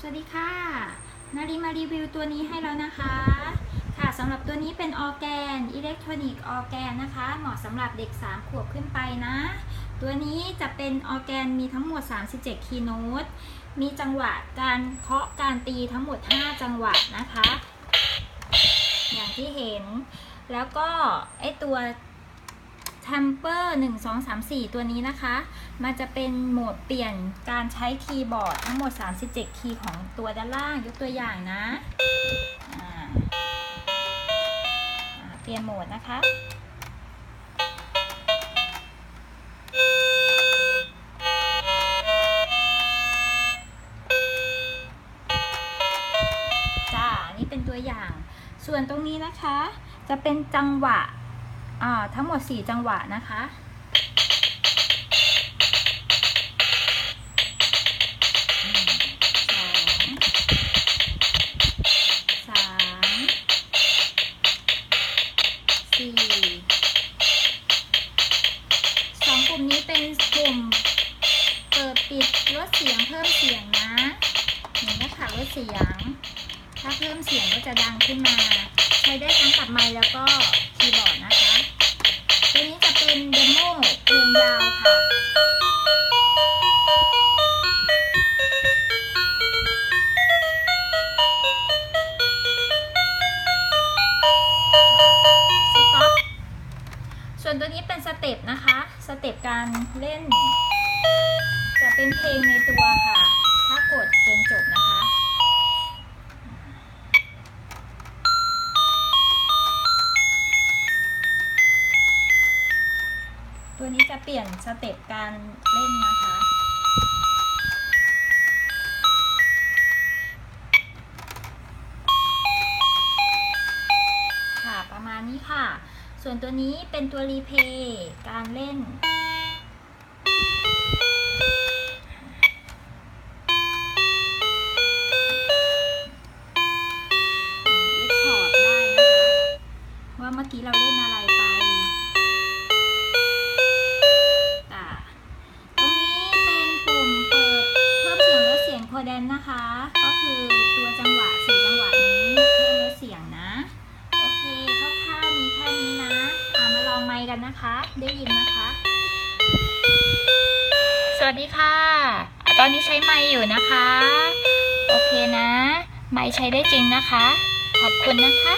สวัสดีค่ะ นารีมารีวิวตัวนี้ให้แล้วนะคะ ค่ะสำหรับตัวนี้เป็นออแกนอิเล็กทรอนิกส์ออแกนนะคะ เหมาะสำหรับเด็ก 3 ขวบขึ้นไปนะ ตัวนี้จะเป็นออแกนมีทั้งหมด 37 คีย์โน้ตมีจังหวะการเคาะการตีทั้งหมด 5 จังหวะนะคะ อย่างที่เห็นแล้วก็ไอตัว t e m p e r 1 2 3 4 ตัวนี้นะคะ มันจะเป็นโหมดเปลี่ยนการใช้คีย์บอร์ดทั้งหมด 37 คีย์ของตัวด้านล่างยกตัวอย่างนะเปลี่ยนโหมดนะคะจ้านี่เป็นตัวอย่าง ส่วนตรงนี้นะคะ จะเป็นจังหวะ ทั้งหมด 4 จังหวะนะคะสองสามสี่สองกลุ่มนี้เป็นกลุ่ม เปิดปิดลดเสียงเพิ่มเสียงนะเห็นไหมคะลดเสียง ถ้าเพิ่มเสียงก็จะดังขึ้นมา ใช้ได้ทั้งกับไมค์แล้วก็คีย์บอร์ดนะคะ ยาวค่ะ สต็อปส่วนตัวนี้เป็นสเต็ปนะคะ สเต็ปการเล่น จะเป็นเพลงในตัวค่ะ ถ้ากดจนจบนะคะ ตัวนี้จะเปลี่ยนสเต็ปการเล่นนะคะ ค่ะ ประมาณนี้ค่ะ ส่วนตัวนี้เป็นตัวรีเพย์การเล่นเรียกพอร์ตได้นะคะว่าเมื่อกี้เราเล่นอะไร กันนะคะ ได้ยินนะคะ สวัสดีค่ะ ตอนนี้ใช้ไมค์อยู่นะคะ โอเคนะ ไมค์ใช้ได้จริงนะคะ ขอบคุณนะคะ